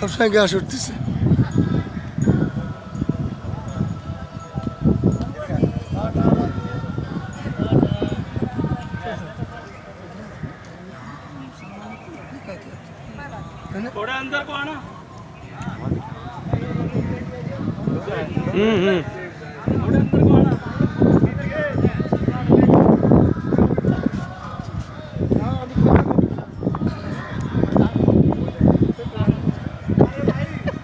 সবসময় গ্যাস উঠতেছে थोड़ा अंदर को आना हम्म हम्म